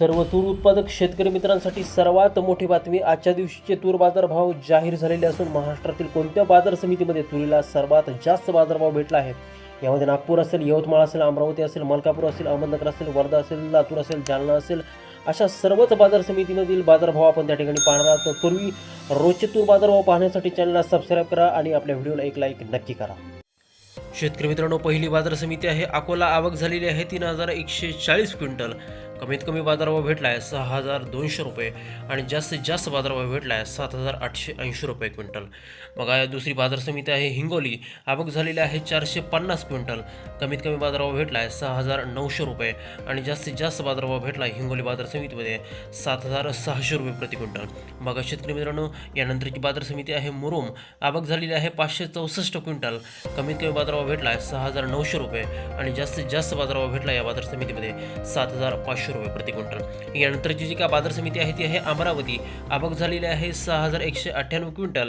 सर्व तूर उत्पादक शेतकरी मित्रांसाठी सर्वात मोठी बातमी आजच्या दिवशीचे तूर बाजारभाव जाहीर झालेले असून महाराष्ट्रातील कोणत्या बाजार समितीमध्ये तुरीला सर्वात जास्त बाजारभाव भेटला आहे? यामध्ये नागपूर असेल यवतमाळ असेल अमरावती असेल मलकापूर असेल अहमदनगर असेल वर्धा असेल लातूर असेल जालना असेल अशा सर्वच बाजार समितीमधील बाजारभाव आपण त्या ठिकाणी पाहणार आहोत. तर पूर्वी रोजचे तूर बाजारभाव पाहण्यासाठी चॅनलला सबस्क्राईब करा आणि आपल्या व्हिडिओला एक लाईक नक्की करा. शेतकरी मित्रांनो पहिली बाजार समिती आहे. अकोला आवक झालेली आहे तीन हजार एकशे चाळीस क्विंटल. कमीत कमी बाजारभाव भेटला आहे सहा हजार दोनशे रुपये आणि जास्तीत जास्त बाजारभाव भेटला आहे सात हजार आठशे ऐंशी रुपये क्विंटल. बघा दुसरी बाजार समिती आहे हिंगोली. आवक झालेली आहे चारशे पन्नास क्विंटल. कमीत कमी बाजारभाव भेटला आहे सहा हजार नऊशे रुपये आणि जास्तीत जास्त बाजारभाव भेटला आहे हिंगोली बाजार समितीमध्ये सात हजार सहाशे रुपये प्रति क्विंटल. बघा शेतकरी मित्रांनो यानंतरची बाजार समिती आहे मुरुम. आवक झालेली आहे पाचशे चौसष्ट क्विंटल. कमीत कमी बाजारभाव भेटला आहे सहा हजार नऊशे रुपये आणि जास्तीत जास्त बाजारभाव भेटला या बाजार समितीमध्ये सात हजार पाचशे रुपये प्रति क्विंटल यानंतरची जी काय बाजार समिती आहे ती आहे अमरावती. आवक झालेली आहे सहा हजार एकशे अठ्ठ्याण्णव क्विंटल.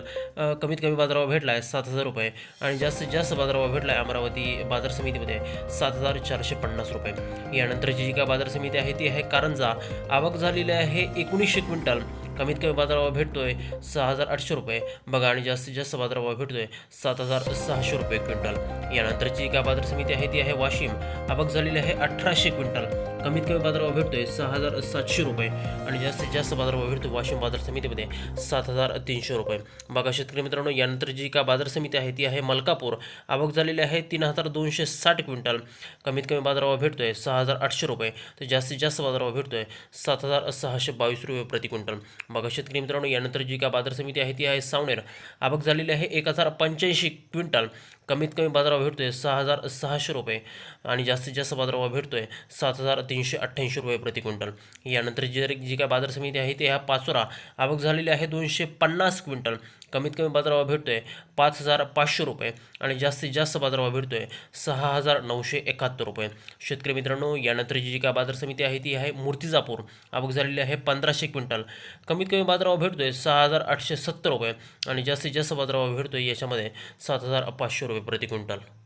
कमीत कमी बाजारभाव भेटला आहे सात हजार रुपये. आणि जास्तीत जास्त बाजारभाव भेटला आहे अमरावती बाजार समितीमध्ये सात हजार चारशे पन्नास रुपये. यानंतरची जी काय बाजार समिती आहे ती आहे कारंजा. आवक झालेली आहे एकोणीसशे क्विंटल. कमीत कमी बाजारभाव भेटतोय सहा हजार आठशे रुपये. बघा आणि जास्तीत जास्त बाजारभाव भेटतोय सात हजार सहाशे रुपये क्विंटल. यानंतरची काय बाजार समिती आहे ती आहे वाशिम. आवक झालेली आहे अठराशे क्विंटल. कमीत कमी बाजारभाव भेटतोय सहा हजार सातशे रुपये आणि जास्तीत जास्त बाजारभाव भेटतो वाशिम बाजार समितीमध्ये सात हजार तीनशे रुपये. बघा शेतकरी मित्रांनो यानंतर जी का बाजार समिती आहे ती आहे मलकापूर. आवक झालेली आहे तीन हजार दोनशे साठ क्विंटल. कमीत कमी बाजारभाव भेटतोय सहा हजार आठशे रुपये. तर जास्तीत जास्त बाजारभाव भेटतोय सात हजार सहाशे बावीस रुपये प्रति क्विंटल. बघा शेतकरी मित्रांनो यानंतर जी का बाजार समिती आहे ती आहे सावनेर. आवक झालेली आहे एक हजार पंच्याऐंशी क्विंटल. कमीत कमी बाजारभाव आहे सहा हजार सहाशे रुपये आणि जास्तीत जास्त बाजारभाव भेटतो आहे सात हजार तीनशे अठ्ठ्याऐंशी रुपये प्रति क्विंटल. यानंतर जी जी काय बाजार समिती आहे ती ह्या पाचोरा. आवक झालेली आहे दोनशे पन्नास क्विंटल. कमीत कमी बाजारभाव भेटतो आहे पाच हजार पाचशे रुपये आणि जास्तीत जास्त बाजारभाव भेटतो आहे सहा हजार नऊशे एकाहत्तर रुपये. शेतकरी मित्रांनो यानंतर जी काय बाजार समिती आहे ती आहे मूर्तिजापूर. आवक झालेली आहे पंधराशे क्विंटल. कमीत कमी बाजारभाव आहे सहा हजार आठशे सत्तर रुपये आणि जास्तीत जास्त बाजारभाव आहे याच्यामध्ये सात हजार पाचशे रुपये रुपये प्रति क्विंटल